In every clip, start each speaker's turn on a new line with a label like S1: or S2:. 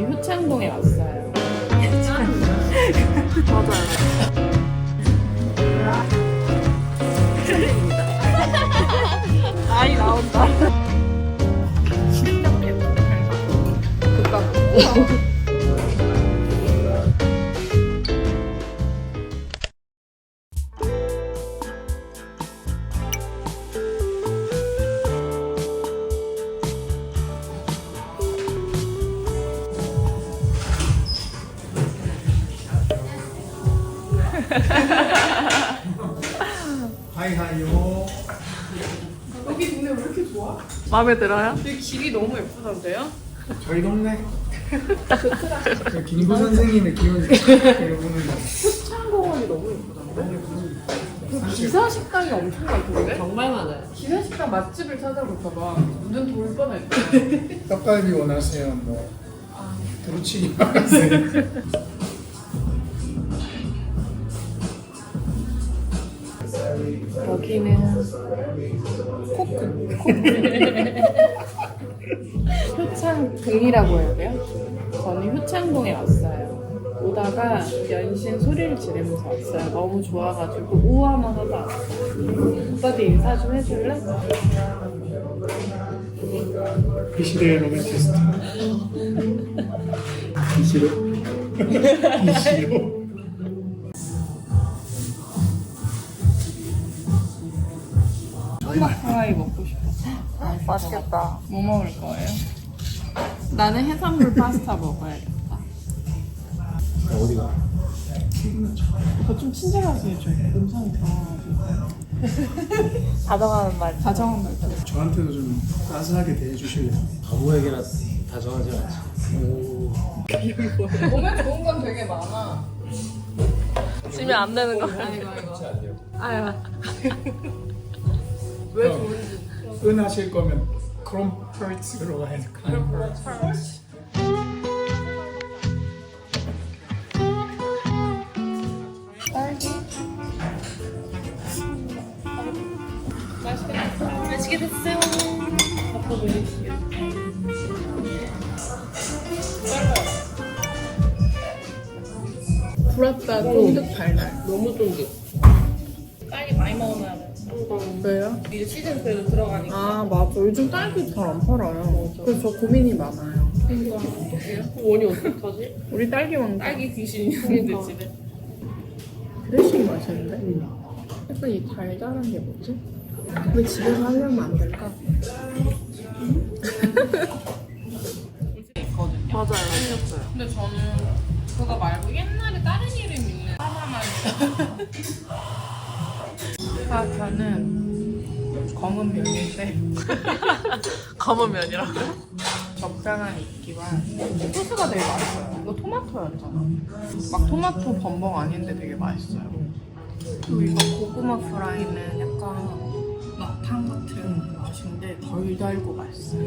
S1: 저는 효창동에 왔어요. 아이 나온다.
S2: 하이 하이요.
S1: 여기 동네 왜 이렇게 좋아?
S3: 마음에 들어요?
S1: 여기 길이 너무 예쁘던데요?
S2: 저희 동네. 그 김구 선생님의 기운 이러는 거.
S1: 효창공원이 너무 예쁘던데? 그 기사 식당이 엄청 많던데? 정말 많아요. 기사 식당 맛집을 찾아볼까봐 눈 돌 뻔했다.
S2: 떡갈비 원하세요? 뭐 두루치기 원하세요?
S1: 여기는 코크. 효창동이라고 해야 돼요? 저는 효창동에 왔어요. 오다가 연신 소리를 지르면서 왔어요. 너무 좋아가지고 우아만 하다 왔어요. 오빠도 인사 좀 해줄래?
S2: 이 시대의 로맨티스트. 이시로? 이시로?
S1: 하와이 먹고 싶었어.
S3: 맛있겠다.
S1: 뭐 먹을 거예요? 나는 해산물 파스타 먹어야겠다.
S2: 어디가?
S1: 이거 좀 친절하게 해줘. 음성이 당황하고.
S3: 다정하는 말.
S1: 다정한 말투.
S2: 저한테도 좀 따스하게 대해주실래요?
S4: 아무에게나 다정하지 않지.
S2: 오.
S1: 몸에 좋은 건 되게 많아.
S3: 쓰면 안 되는 거.
S1: 아이고 아이고.
S3: 아유.
S1: 왜 좋은지.
S2: 은 하실 거면 크롬펄츠로 가야 될거 아니에요?
S1: 맛있게 됐어요. 아빠 보여주세요. 부럽다 쫀득 달달.
S3: 너무 쫀득. 왜요?
S1: 이제 시즌 그래도 들어가니까.
S3: 아 맞아. 요즘 딸기 잘 안 팔아요. 그래서 저 고민이 많아요. 원이 어떡하지? 우리 딸기 왕
S1: 딸기 귀신이 있는데 집에.
S3: 드레싱이 맛있는데? 약간 이 달달한 게 뭐지? 왜 집에서 하려면 안 될까?
S1: 있거든요.
S3: 맞아요. 생겼어요.
S1: 근데 저는 그거 말고 옛날에 다른 이름 있는 하나만 아 저는 검은 면인데
S3: 검은 면이라고?
S1: 적당한 익기와 소스가 되게 맛있어요 이거 토마토였잖아 막 토마토 범벅 아닌데 되게 맛있어요 그리고 이거 고구마 프라이는 약간 막탕 같은 맛인데 덜 달고 맛있어요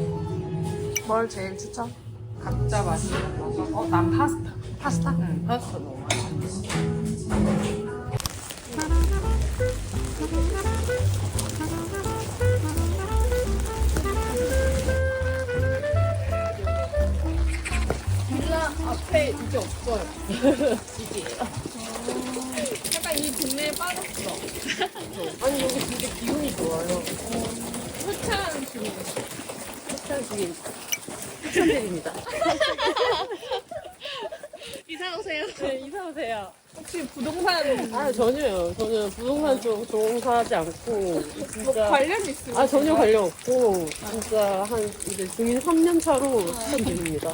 S3: 뭘 제일 추천?
S1: 각자 맛이 달라서 어? 난 파스타 파스타? 응 파스타 너무 맛있어 앞에 이게 없어요. 이게요. 약간 이 동네에 빠졌어.
S3: 아니 여기 되게 기분이 좋아요.
S1: 효찬 주민.
S3: 추천 중인 추천드립니다.
S1: 이사 오세요. 네, 이사 오세요. 혹시 부동산
S3: 아 전혀요. 저는 부동산 쪽 종사하지 않고
S1: 뭐
S3: 진짜
S1: 관련 있으면
S3: 아 전혀 관련 없고 진짜 한 이제 중인 3년 차로 추천드립니다.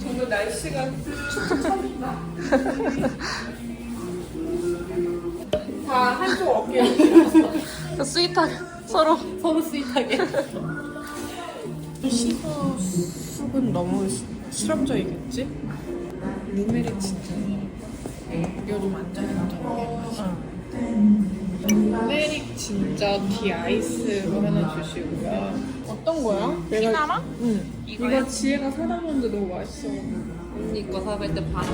S1: 정말 날씨가 다 한쪽 어깨
S3: 스윗하게 서로
S1: 서로 스윗하게 시도 숲은 너무 시- 실험적이겠지? 루메릭 진짜 요즘 완전 현장 진짜 티 아이스로 하나 주시고요.
S3: 어떤 거야?
S1: 티나마?
S3: 응.
S1: 이거요?
S3: 이거 지혜가 사다 줬는데 너무 맛있어.
S5: 언니 거 사볼 때 반.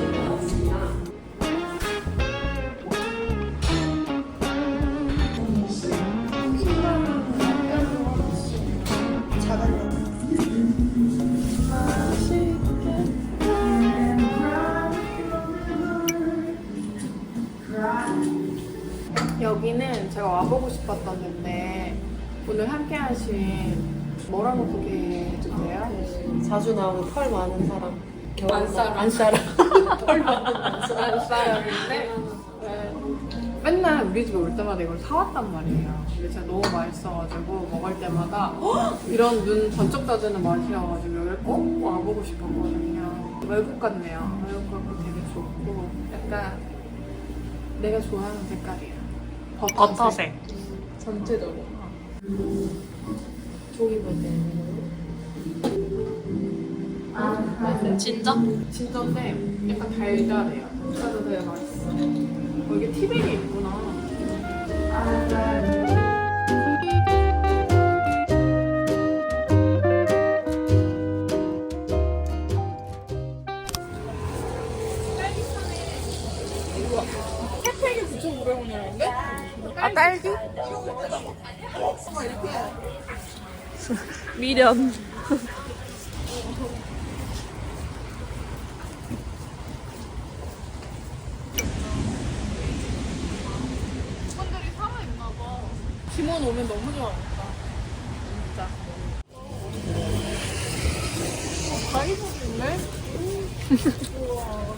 S1: 여기는 제가 와보고 싶었던 데인데 오늘 함께 하신 뭐라고 소개해주세요?
S5: 자주 나오는 털 많은 사람.
S1: 안 사람.
S5: 안 사람.
S1: 사람인데 네. 맨날 우리 집에 올 때마다 이걸 사왔단 말이에요. 근데 진짜 너무 맛있어가지고 먹을 때마다 "헉! 이런 눈 번쩍 떠지는 맛이어가지고 여기 꼭 와보고 싶었거든요. 외국 같네요. 외국 같고 되게 좋고 약간 내가 좋아하는 색깔이에요. 버터색.
S3: 전체적으로.
S5: 볼 때. 진짜?
S1: 진짜인데 약간 달달해요. 그래서 되게 맛있어. 어, 이게 티백이 있구나.
S3: 9,900원이라는데?
S1: 아 딸기?
S3: 미련.
S1: 분들이 살아있나 봐. 김원 오면 너무 좋아하겠다. 진짜. 어, 다이소도 있네? 우와.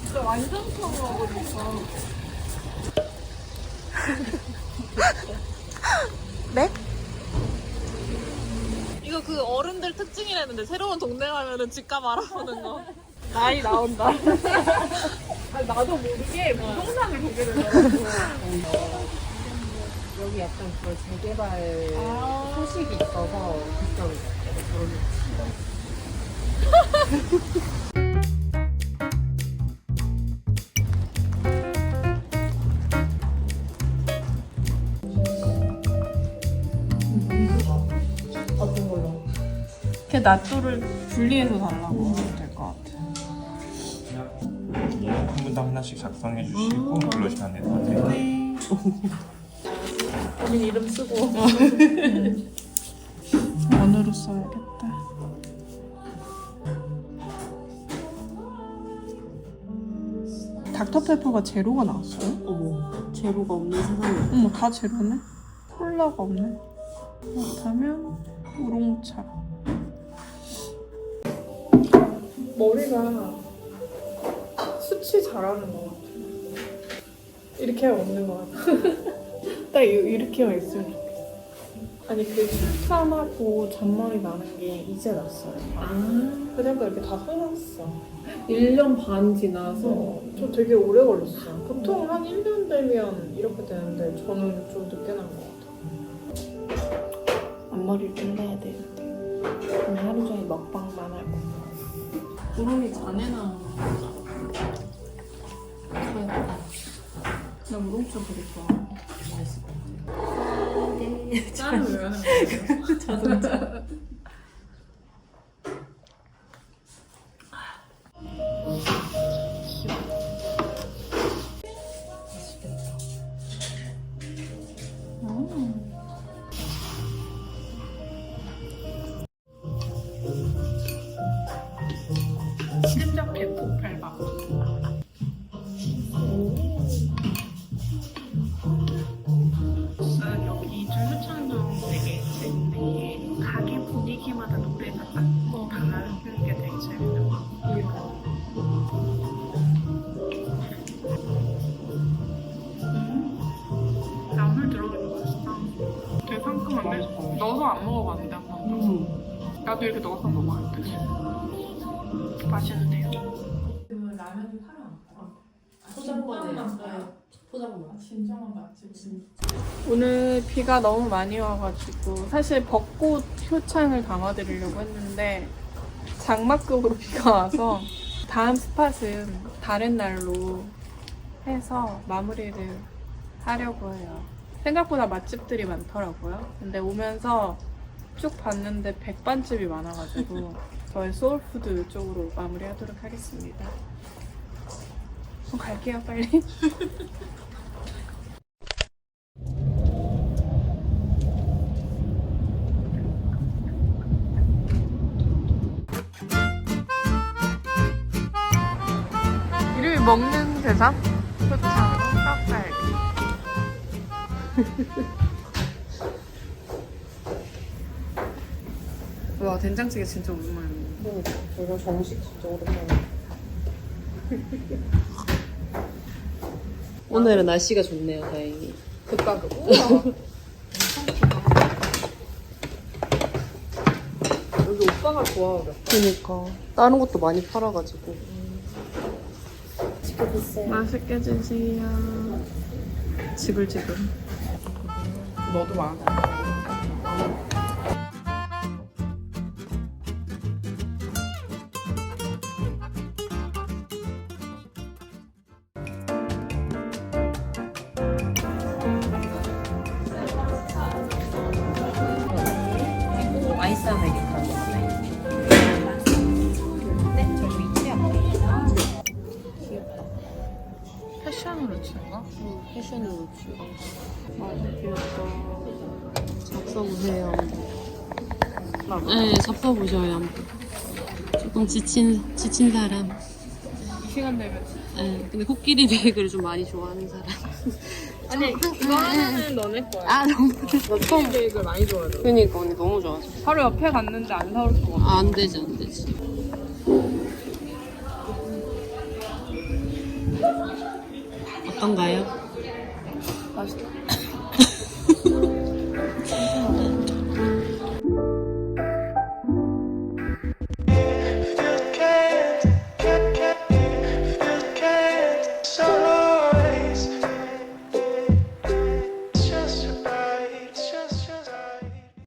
S1: 진짜 완전 처음 와보니까.
S3: 이거 그 어른들 특징이라는데 새로운 동네 가면은 집값 알아보는 거. 나이 나온다.
S1: 아니, 나도 모르게 부동산을 보게 되더라고.
S5: 여기 약간 그런 재개발 소식이 있어서 거 같아요.
S1: 걔 낫또를 분리해서 달라고 하면 될것 같아.
S6: 한 분당 하나씩 작성해 주시고 것 같아요.
S3: 본인 이름 쓰고.
S1: 원으로 써야겠다. 닥터페퍼가 제로가 나왔어요?
S5: 어머, 제로가 없는 세상에.
S1: 어머 다 제로네? 콜라가 없네. 그렇다면 우롱차. 머리가 수치 잘하는 것 같아. 이렇게 하면 없는 것 같아. 딱 이- 이렇게만 있으면 좋겠어. 아니 그 추천하고 잔머리 나는 게 이제 났어요. 아. 그러니까 이렇게 다 쏟았어.
S5: 1년 반 지나서
S1: 저 되게 오래 걸렸어요. 보통 한 1년 되면 이렇게 되는데 저는 좀 늦게 난 것 같아요. 앞머리를 끝내야 되는데 오늘 하루 종일 먹방만 할 거야.
S5: 구름이 잔에 나오는 거.
S1: 나 우롱차 되게 좋아.
S5: 맛있을 것
S1: 짠을 왜 하는 거야?
S5: 자동차.
S1: 나도 이렇게 넣어서 먹어야 돼. 맛있는데요?
S5: 포장만.
S1: 진정한 맛집. 오늘 비가 너무 많이 와가지고 사실 벚꽃 효창을 담아드리려고 했는데 장막급으로 비가 와서 다음 스팟은 다른 날로 해서 마무리를 하려고 해요. 생각보다 맛집들이 많더라고요. 근데 오면서 쭉 봤는데 백반집이 많아가지고 저의 소울푸드 쪽으로 마무리하도록 하겠습니다. 그럼 갈게요, 빨리.
S7: 이름이 먹는 세상? 표창 떡갈비. 된장찌개 진짜 오랜만에 먹네.
S8: 이거 정식 진짜 오랜만에.
S5: 오늘은 날씨가 좋네요, 다행히.
S7: 극과 극. 우와. 여기 오빠가 좋아하겠다.
S5: 그니까. 다른 것도 많이 팔아가지고.
S1: 맛있게 드세요. 지글지글.
S7: 너도 많아.
S5: 잡숴보세요. 네, 잡숴보셔요. 한번. 조금 지친, 지친 사람.
S1: 이 시간 되면
S5: 네, 근데 코끼리 베이글을 좀 많이 좋아하는 사람.
S1: 아니 이거 하나는 너네 거야.
S5: 아, 너무. 나 처음.
S1: 베이글 많이 좋아하죠.
S5: 그니까, 언니 너무 좋아하죠.
S1: 바로 옆에 갔는데 안 사올 수가 없어.
S5: 아, 안 되지, 안 되지. 어떤가요?
S1: 맛있다.